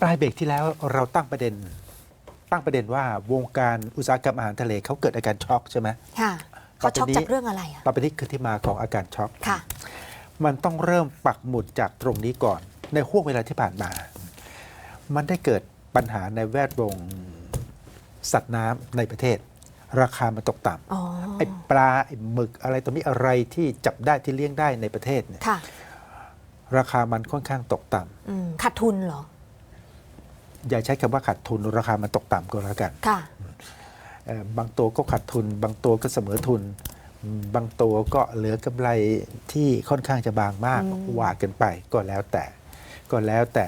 ปลายเบรกที่แล้วเราตั้งประเด็น ตั้งประเด็นว่าวงการอุตสาหกรรมอาหารทะเลเขาเกิดอาการช็อกใช่ไหมค่ะเขาช็อกต่อไปนี้จากเรื่องอะไรอะต่อไปนี้คือที่มาของอาการช็อกค่ะ มันต้องเริ่มปักหมุดจากตรงนี้ก่อน ในห่วงเวลาที่ผ่านมา มันได้เกิดปัญหาในแวดวงสัตว์น้ำในประเทศ ราคามันตกต่อ๋อำไอ้ปลาไอ้หมึกอะไรตัวนี้อะไรที่จับได้ที่เลี้ยงได้ในประเทศเนี่ยค่ะราคามันค่อนข้างตกต่ำอืมขาดทุนเหรอ อย่าใช้คำว่าขาดทุนราคามันตกต่ำก็แล้วกันค่ะเอ่อบางตัวก็ขาดทุน บางตัวก็เสมอทุนอืมบางตัวก็เหลือกำไรที่ค่อนข้างจะบางมากอืมว่ากันไปก็แล้วแต่ ก็แล้วแต่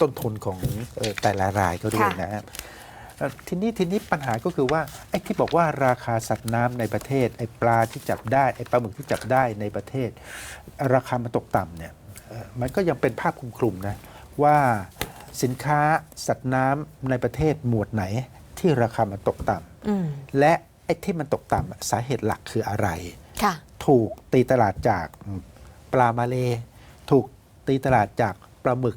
ต้นทุนของเอ่อแต่ละรายก็ด้วยนะครับเอ่อทีนี้ทีนี้ปัญหาก็คือว่าไอ้ที่บอกว่าราคาสัตว์น้ำในประเทศไอ้ปลาที่จับได้ไอ้ปลาหมึกที่จับได้ในประเทศ ราคามันตกต่ำเนี่ยเอ่อมันก็ยังเป็นภาพคลุมๆนะว่า สินค้าสัตว์น้ำในประเทศหมวดไหนที่ราคามันตกต่ำอืมและไอ้ที่มันตกต่ำอะสาเหตุหลักคืออะไรค่ะถูกตีตลาดจากปลามาเล ถูกตีตลาดจากปลาหมึก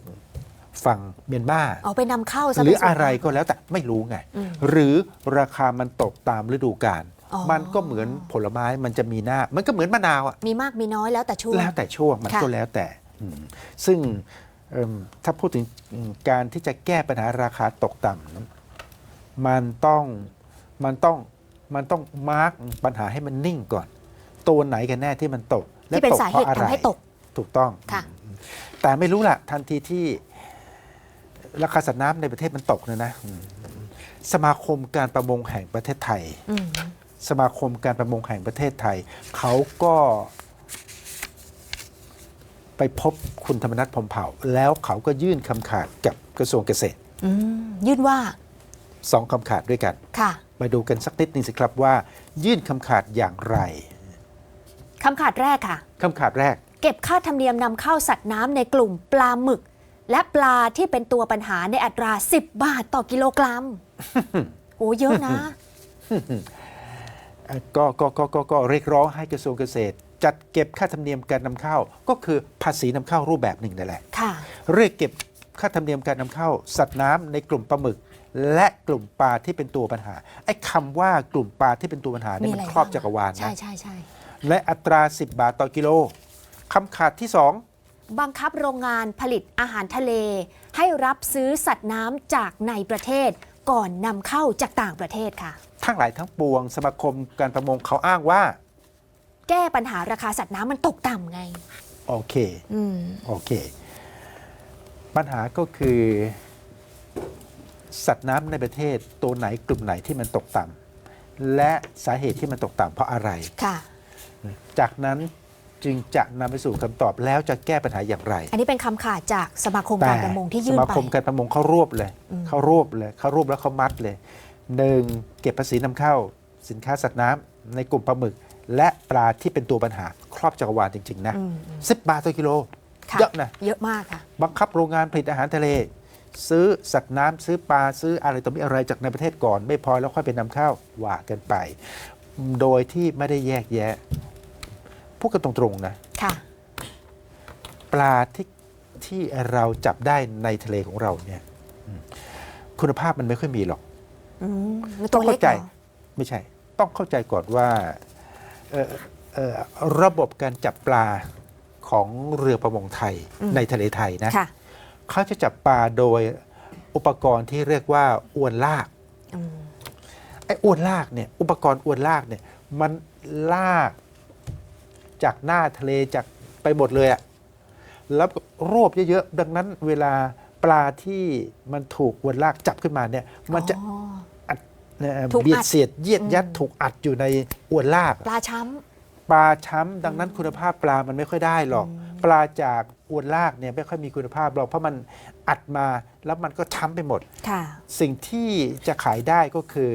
ฝั่งเมียนมาเอาไปนำเข้าซะหรือเป็นส่วนอะไรมากก็แล้วแต่ไม่รู้ไงอืมหรือราคามันตกตามฤดูกาลอ๋อมันก็เหมือนผลไม้มันจะมีหน้า มันก็เหมือนมะนาวอะมีมากมีน้อยแล้วแต่ช่วงแล้วแต่ช่วงมันค่ะก็แล้วแต่อืมซึ่งเอิ่ม ถ้าพูดถึงการที่จะแก้ปัญหาราคาตกต่ำนั้นมันต้องมันต้องมันต้องมาร์กปัญหาให้มันนิ่งก่อน ตัวไหนกันแน่ที่มันตก และที่เป็นตกสาเพเหตุราะอะไรทำให้ตกถูกต้องค่ะแต่ไม่รู้ล่ะ ทันทีที่ราคาสัตว์น้ำในประเทศมันตกเนี่ยนะอืมสมาคมการประมงแห่งประเทศไทยอืมสมาคมการประมงแห่งประเทศไทย เขาก็ ไปพบคุณธรรมนัฐพรหมเผ่า แล้วเขาก็ยื่นคำขาดกับกระทรวงเกษตรอืมยื่นว่าสองคำขาดด้วยกันค่ะไปดูกันสักนิดหนึงสิครับว่า ยื่นคำขาดอย่างไรคำขาดแรกค่ะคำขาดแรก เก็บค่าธรรมเนียมนำเข้าสัตว์น้ำในกลุ่มปลาหมึก และปลาที่เป็นตัวปัญหาในอัตรา 10 บาทต่อกิโลกรัมโอ้เยอะนะเอ่อก็ก็ก็ก็ก็เรียกร้องให้กระทรวงเกษตร จัดเก็บค่าธรรมเนียมการนำเข้า ก็คือภาษีนำเข้ารูปแบบหนึ่งนั่นแหละค่ะเรียกเก็บค่าธรรมเนียมการนำเข้า สัตว์น้ำในกลุ่มปลาหมึก และกลุ่มปลาที่เป็นตัวปัญหาไอ้คำว่ากลุ่มปลาที่เป็นตัวปัญหาเนี่ยมีมันอะไรครอบบ้างจักรวาลใช่นะใช่ใช่และอัตรา 10 บาทต่อกิโลคำขาดที่ 2 บังคับโรงงานผลิตอาหารทะเล ให้รับซื้อสัตว์น้ำจากในประเทศ ก่อนนำเข้าจากต่างประเทศค่ะ ทั้งหลายทั้งปวงสมาคมการประมงเขาอ้างว่า แก้ปัญหาราคาสัตว์น้ำมันตกต่ำไง โอเค อืม โอเค ปัญหาก็คือ สัตว์น้ำในประเทศตัวไหนกลุ่มไหนที่มันตกต่ำและสาเหตุที่มันตกต่ำเพราะอะไร ค่ะ จากนั้นจึงจะนำไปสู่คำตอบแล้วจะแก้ปัญหาอย่างไร อันนี้เป็นคำขาดจากสมาคมแต่การประมงที่ยื่สนมาไป คมการประมงเขารวบเลย อืม เขารวบเลย เขารวบแล้วเขามัดเลยหนึ่งเก็บภาษีนำเข้า สินค้าสัตว์น้ำในกลุ่มปลาหมึก และปลาที่เป็นตัวปัญหาครอบจักรวาลจริง ๆ นะ อืมสิบบาทต่อกิโล ค่ะเยอะนะ เยอะมากค่ะ บังคับโรงงานผลิตอาหารทะเล ซื้อสัตว์น้ำซื้อปลาซื้ออะไรต่อมีอะไรจากในประเทศก่อน ไม่พอแล้วค่อยไปนำเข้าว่ากันไป โดยที่ไม่ได้แยกแยะพูดกันตรงๆนะ ค่ะ ปลาที่ที่เราจับได้ในทะเลของเราเนี่ยอืมคุณภาพมันไม่ค่อยมีหรอก อืมมันต้ตัอวงเล็เข้ากใจเหรอไม่ใช่ ต้องเข้าใจก่อนว่าเอ่อเอ่อ ระบบการจับปลาของเรือประมงไทยอืมในทะเลไทยนะค่ะเขาจะจับปลาโดยอุปกรณ์ที่เรียกว่าอวนลากอืมไอ้อวนลากเนี่ยอุปกรณ์อวนลากเนี่ยมันลากจากหน้าทะเลจากไปหมดเลยอะแล้วก็รวบเยอะๆดังนั้นเวลาปลาที่มันถูกอวนลากจับขึ้นมาเนี่ย มันจะอ๋ออัด เอ่อถูกอัด เบียดเสียดเยียดยัดอืมถูกอัดอยู่ในอวนลากปลาช้ปลาช้ำดังนั้นคุณภาพปลามันไม่ค่อยได้หรอกอืมปลาจากอวนลากเนี่ยไม่ค่อยมีคุณภาพหรอกเพราะมันอัดมาแล้วมันก็ช้ำไปหมดำค่ะ สิ่งที่จะขายได้ก็คือ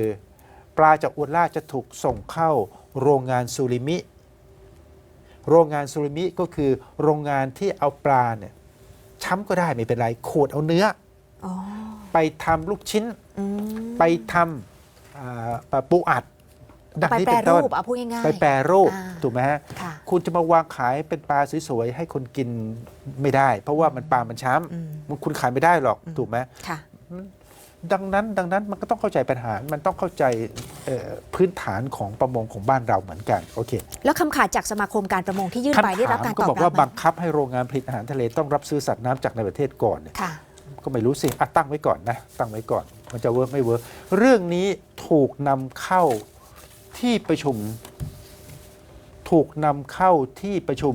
ปลาจากอวนลากจะถูกส่งเข้าโรงงานซูริมิ โรงงานซูริมิก็คือโรงงานที่เอาปลาเนี่ยช้ำก็ได้ไม่เป็นไรขูดเอาเนื้อ อ๋อ ไปทำลูกชิ้น อืม ไปทำอ่า ปลาปูอัดดังไปนี้แปรเป็นต้รูนปเอาพูดง่ายๆไปแปรรูปอ่าถูกไหมฮะค่ะคุณจะมาวางขายเป็นปลาสวยๆให้คนกินไม่ได้ เพราะว่ามันปลามันช้อืมำมันคุณขายไม่ได้หรอกถูกไหมค่ะดังนั้นดังนั้นมันก็ต้องเข้าใจปัญหา มันต้องเข้าใจเอ่อพื้นฐานของประมงของบ้านเราเหมือนกันโอเค แล้วคำขาดจากสมาคมการประมงที่ยื่นไปคำได้รัถาบมการก็ตอบบอกรัว่าบไหมบังคับให้โรงงานผลิตอาหารทะเลต้องรับซื้อสัตว์น้ำจากในประเทศก่อนเนี่ยค่ะก็ไม่รู้สิอะตั้งไว้ก่อนนะ ตั้งไว้ก่อน มันจะเวิร์กไม่เวิร์กเรื่องนี้ถูกนำเข้าที่ประชุม ถูกนำเข้าที่ประชุม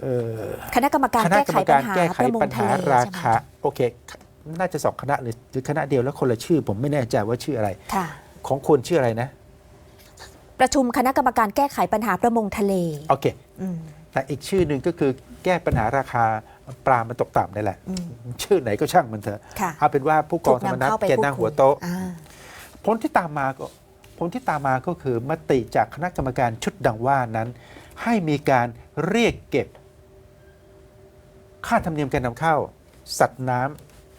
เอ่อคณะกรรมการคณะแก้กรไขรมปักาญรหาแก้ไขประมงปัญทะหาเลราใช่ไหมคาโอเค น่าจะสองคณะหรือหรือคณะเดียวแล้วคนละชื่อ ผมไม่แน่ใจว่าชื่ออะไรค่ะของควรชื่ออะไรนะ ประชุมคณะกรรมการแก้ไขปัญหาประมงทะเลโอเคอืมแต่อีกชื่อหนึ่งก็คือแก้ปัญหาราคา ปลามันตกต่ำนี่แหละอืมชื่อไหนก็ช่างมันเถอะค่ะเอาเป็นว่าผู้กองธรรมนัฐถูนำเข้าไปแกพูดนั่งคุยหัวโต๊ะอ่าผลที่ตามมาก็ผลที่ตามมาก็คือมติจากคณะกรรมการชุดดังว่านั้น ให้มีการเรียกเก็บ ค่าธรรมเนียมการนำเข้า สัตว์น้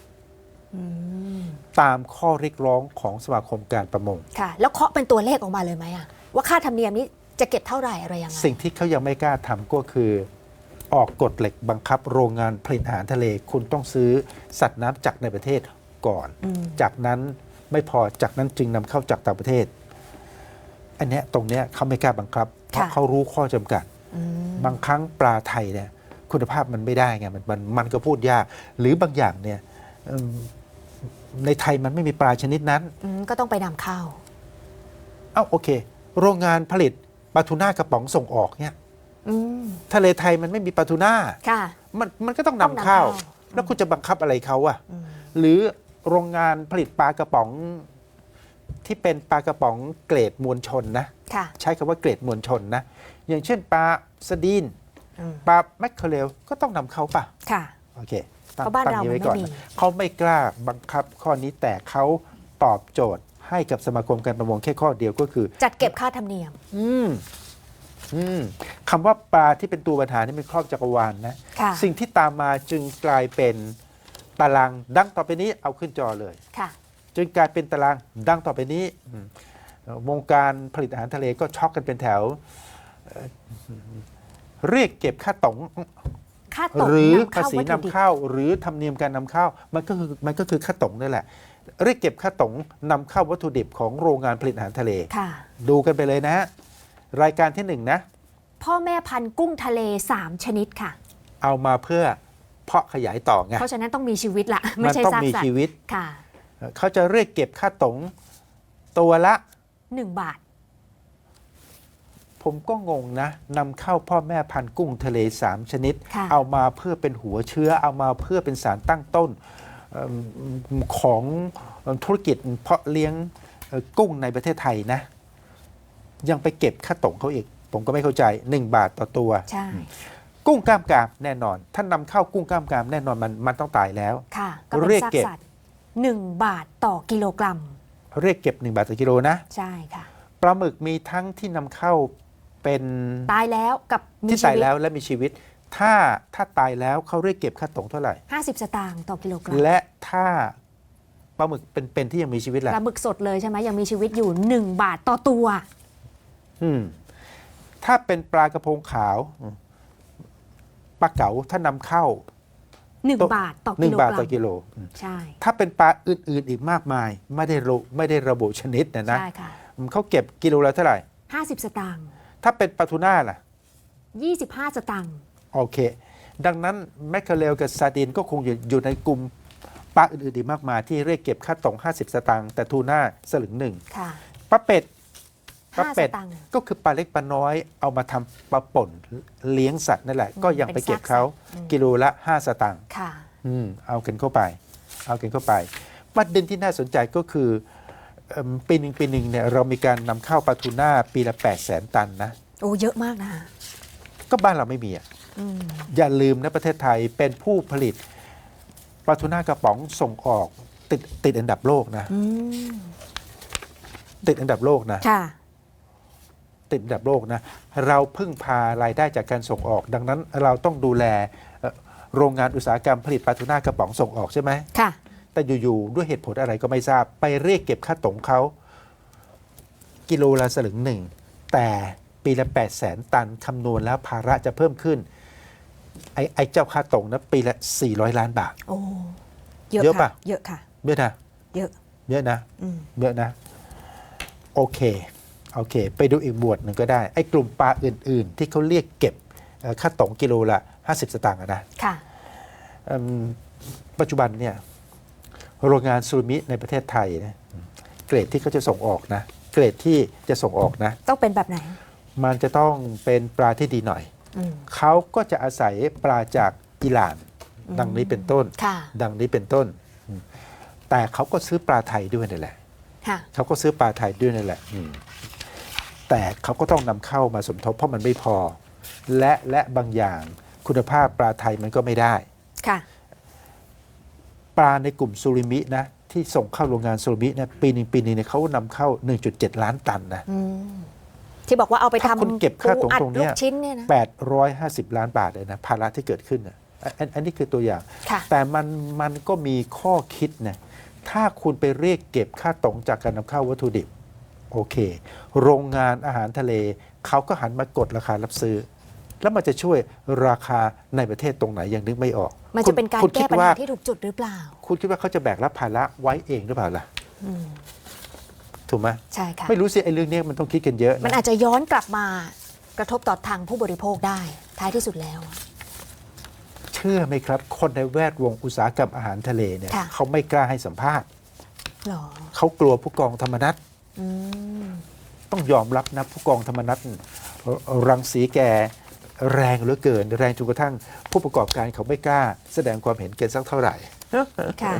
ำอืมตามข้อเรียกร้องของสมาคมการประมงค่ะ แล้วเคาะเป็นตัวเลขออกมาเลยไหมอะว่าค่าธรรมเนียมนี้จะเก็บเท่าไหร่อะไรยังไงสิ่งที่เขายังไม่กล้าทำก็คือ ออกกฎเหล็กบังคับโรงงานผลิตอาหารทะเล คุณต้องซื้อสัตว์น้ำจากในประเทศก่อนอืมจากนั้นไม่พอจากนั้นจึงนำเข้าจากต่างประเทศ อันเนี้ยตรงเนี้ยเขาไม่กล้าบังคับ เพราะค่ะเขารู้ข้อจำกัดอืมบางครั้งปลาไทยเนี่ยคุณภาพมันไม่ได้ไงมันมันมันก็พูดยาก หรือบางอย่างเนี่ยเอิ่มในไทยมันไม่มีปลาชนิดนั้นอืมก็ต้องไปนำเข้า เอ้าโอเค โรงงานผลิตปลาทูน่ากระป๋องส่งออกเนี่ยอืม ทะเลไทยมันไม่มีปลาทูน่าค่ะมันมันก็ต้องต้องนำนำเข้าเข้า แล้วคุณจะบังคับอะไรเขาอะอืมหรือโรงงานผลิตปลากระป๋องที่เป็นปลากระป๋องเกรดมวลชนนะค่ะใช้คำว่าเกรดมวลชนนะ อย่างเช่นปลาสดีนอืมปลาแมคเคอเรลก็ต้องนำเข้าป่ะค่ะโอเคตั้งเพราะบ้านตั้งเรานี้มันไว้ก่อนไม่มีนะเขาไม่กล้าบังคับข้อนี้แต่เขาตอบโจทย์ให้กับสมาคมการประมงแค่ข้อเดียวก็คือ จัดเก็บค่าธรรมเนียม อืมอืม คำว่าปลาที่เป็นตัวปัญหานี่เป็นครอบจักรวาลนะค่ะสิ่งที่ตามมาจึงกลายเป็นตารางดังต่อไปนี้เอาขึ้นจอเลยค่ะจึงกลายเป็นตารางดังต่อไปนี้อืมเอ่อวงการผลิตอาหารทะเลก็ช็อกกันเป็นแถวเอ่อเรียกเก็บค่าตงค่าตกหรือนำภาเข้าษีวัตนำถุดิบเข้า หรือธรรมเนียมการนำเข้ามันก็คือมันก็คือค่าตงนี่แหละ เรียกเก็บค่าตงนำเข้าวัตถุดิบของโรงงานผลิตอาหารทะเลค่ะดูกันไปเลยนะฮะ รายการที่หนึ่งนะ พ่อแม่พันธุ์กุ้งทะเล 3 ชนิดค่ะ เอามาเพื่อเพาะขยายต่อไงเพราะฉะนั้นต้องมีชีวิตละไม่มันใช่ต้องซากมีสัตชีว์วิตค่ะเขาจะเรียกเก็บค่าตงตัวละ 1 บาท ผมก็งงนะนำเข้าพ่อแม่พันธุ์กุ้งทะเล 3 ชนิดค่ะเอามาเพื่อเป็นหัวเชื้อ เอามาเพื่อเป็นสารตั้งต้นเอิ่มของธุรกิจเพาะเลี้ยงเอ่อกุ้งในประเทศไทยนะ ยังไปเก็บค่าตงเขาอีก ผมก็ไม่เข้าใจ 1 บาทต่อตัว ใช่ กุ้งกล้ามกรามแน่นอนถ้านำเข้ากุ้งกล้ามกรามแน่นอนมันมันต้องตายแล้ว ค่ะก็เป็นเรียกซากเก็บสัตว์1บาทต่อกิโลกรัม เรียกเก็บ 1 บาทต่อกิโลนะใช่ค่ะ ปลาหมึกมีทั้งที่นำเข้าเป็นตายแล้วกับมีที่ชีตายวิตแล้วและมีชีวิต ถ้าถ้าตายแล้วเขาเรียกเก็บค่าตงเท่าไหร่50สตางค์ต่อกิโลกรัมและถ้าปลาหมึกเป็นๆที่ยังมีชีวิตปล่ะลาหมึกสดเลยใช่ไหมยังมีชีวิตอยู่1บาทต่อตัวอืม ถ้าเป็นปลากระพงขาวอืมปลาเก๋าถ้านำเข้า1บาทต่อหนึ่กิงโลบาทกรัต่อมกิโลอืมใช่ถ้าเป็นปลาอื่นๆอีกมากมาย ไม่ได้ระไม่ได้ระบุชนิดเนะนะใช่ค่ะอืมเขาเก็บกิโลละเท่าไหร่50สตางค์ถ้าเป็นปลาทูน่าล่ะ25สตางค์โอเค ดังนั้นแมคเคอเรลกับซาดินก็คงอยู่อยู่ในกลุ่มปลาอื่นๆอีกมากมายที่เรียกเก็บค่าตรง 50 สตางค์แต่ทูน่าสลึงหนึ่งค่ะปลาเป็ด ปลา5สเป็ดตางค์ก็คือปลาเล็กปลาน้อยเอามาทำปลาป่นเลี้ยงสัตว์นั่นแหละ ก็ยังไปเก็บเขาเป็นซากสัตว์อืมกิโลละ5สตางค์ค่ะอืมเอากันเข้าไป เอากันเข้าไปประเด็นที่น่าสนใจก็คือเอิ่มปีหนึ่งปีหนึ่งเนี่ยเรามีการนำเข้าปลาทูน่าปีละ8 0 0แสนตันนะโอ้เยอะมากนะ ก็บ้านเราไม่มีอะอืมอย่าลืมนะประเทศไทยเป็นผู้ผลิตปลาทูน่ากระป๋องส่งออกติดติดอันดับโลกนะอืมติดอันดับโลกนะค่ะ ติดอันดับโลกนะเราพึ่งพารายได้จากการส่งออก ดังนั้นเราต้องดูแลเอ่อโรงงานอุตสาหกรรมผลิตปลาทูน่ากระป๋องส่งออกใช่ไหมค่ะ แต่อยู่ๆด้วยเหตุผลอะไรก็ไม่ทราบ ไปเรียกเก็บค่าตงเขากิโลละสลึงหนึ่ง แต่ปีละ 8 0 0แสนตันคำนวณแล้วภาระจะเพิ่มขึ้น ไอ้ไอ้เจ้าค่าตรงนะปีละ 400 ล้านบาท โอ้เยอะเยอะค่ะปะเยอะค่ะ เยอะนะ เยอะ เยอะนะอืมเยอะนะ โอเค โอเค ไปดูอีกบวดหนึ่งก็ได้ ไอ้กลุ่มปลาอื่น ๆ ที่เขาเรียกเก็บเอ่อค่าตรงกิโลละ 50 สตางค์อะนะค่ะอืมปัจจุบันเนี่ยโรงงานซูริมิในประเทศไทยนะเกรดที่เขาจะส่งออกนะ เกรดที่จะส่งออกนะ ต้องเป็นแบบไหน มันจะต้องเป็นปลาที่ดีหน่อยอืมเขาก็จะอาศัยปลาจากอิหร่าน ดังนี้เป็นต้นค่ะดังนี้เป็นต้นอืมแต่เขาก็ซื้อปลาไทยด้วยนั่นแหละค่ะเขาก็ซื้อปลาไทยด้วยนั่นแหละอืม แต่เขาก็ต้องนำเข้ามาสมทบเพราะมันไม่พอ และและบางอย่างคุณภาพปลาไทยมันก็ไม่ได้ค่ะปลาในกลุ่มซูริมินะที่ส่งเข้าโรงงานซูริมินะปีหนึ่งปีหนึงเนี่ยเขานำเข้า 1.7 ล้านตันนะอืมที่บอกว่าเอาไปถ้าทำคุณเก็บค่าตรงปูอัดตรงเนี้ยลูกชิ้นเนี่ยนะ850ล้านบาทเลยนะภาระที่เกิดขึ้นนะอันอันอันนี้คือตัวอย่างค่ะแต่มันมันก็มีข้อคิดนะถ้าคุณไปเรียกเก็บค่าตรงจากการนำเข้าวัตถุดิบ โอเค โรงงานอาหารทะเล เขาก็หันมากดราคารับซื้อ แล้วมันจะช่วยราคาในประเทศตรงไหนยังนึกไม่ออก มันคุจะณเป็นการคุณแก้คิดปัญว่าหาที่ถูกจุดหรือเปล่า คุณคิดว่าเขาจะแบกรับภาระไว้เองหรือเปล่าล่ะอืมถูกไหมใช่ค่ะไม่รู้สิไอ้เรื่องนี้มันต้องคิดกันเยอะ มันนะอาจจะย้อนกลับมากระทบต่อทางผู้บริโภคได้ ท้ายที่สุดแล้ว เชื่อไหมครับ คนในแวดวงอุตสาหกรรมอาหารทะเลเนี่ยค่ะเขาไม่กล้าให้สัมภาษณ์หรอเขากลัวผู้กองธรรมนัฐอืม ต้องยอมรับนะผู้กองธรรมนัฐรังสีแกแรงเหลือเกิน แรงจนกระทั่ง ผู้ประกอบการเขาไม่กล้า แสดงความเห็นเกินสักเท่าไหร่ ค่ะ